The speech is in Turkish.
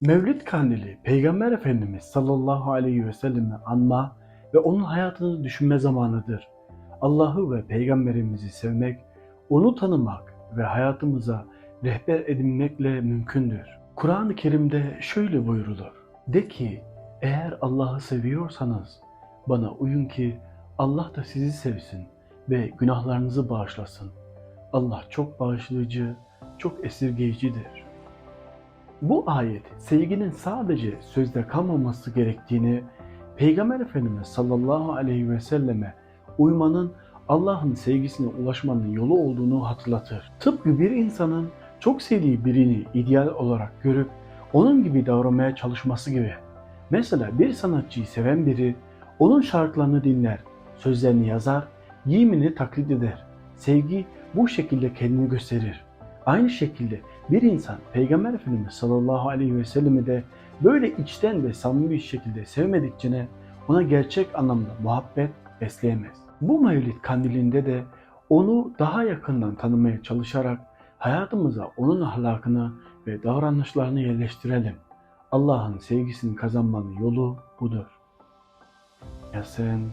Mevlid Kandili, Peygamber Efendimiz sallallahu aleyhi ve sellem'i anma ve onun hayatını düşünme zamanıdır. Allah'ı ve Peygamberimizi sevmek, onu tanımak ve hayatımıza rehber edinmekle mümkündür. Kur'an-ı Kerim'de şöyle buyrulur. De ki, eğer Allah'ı seviyorsanız bana uyun ki Allah da sizi sevsin ve günahlarınızı bağışlasın. Allah çok bağışlayıcı, çok esirgeyicidir. Bu ayet sevginin sadece sözde kalmaması gerektiğini, Peygamber Efendimiz sallallahu aleyhi ve selleme uymanın Allah'ın sevgisine ulaşmanın yolu olduğunu hatırlatır. Tıpkı bir insanın çok sevdiği birini ideal olarak görüp onun gibi davranmaya çalışması gibi. Mesela bir sanatçıyı seven biri onun şarkılarını dinler, sözlerini yazar, giyimini taklit eder. Sevgi bu şekilde kendini gösterir. Aynı şekilde bir insan Peygamber Efendimiz sallallahu aleyhi ve sellemi de böyle içten ve samimi bir şekilde sevmedikçe ona gerçek anlamda muhabbet besleyemez. Bu Mevlid kandilinde de onu daha yakından tanımaya çalışarak hayatımıza onun ahlakını ve davranışlarını yerleştirelim. Allah'ın sevgisini kazanmanın yolu budur. Yasin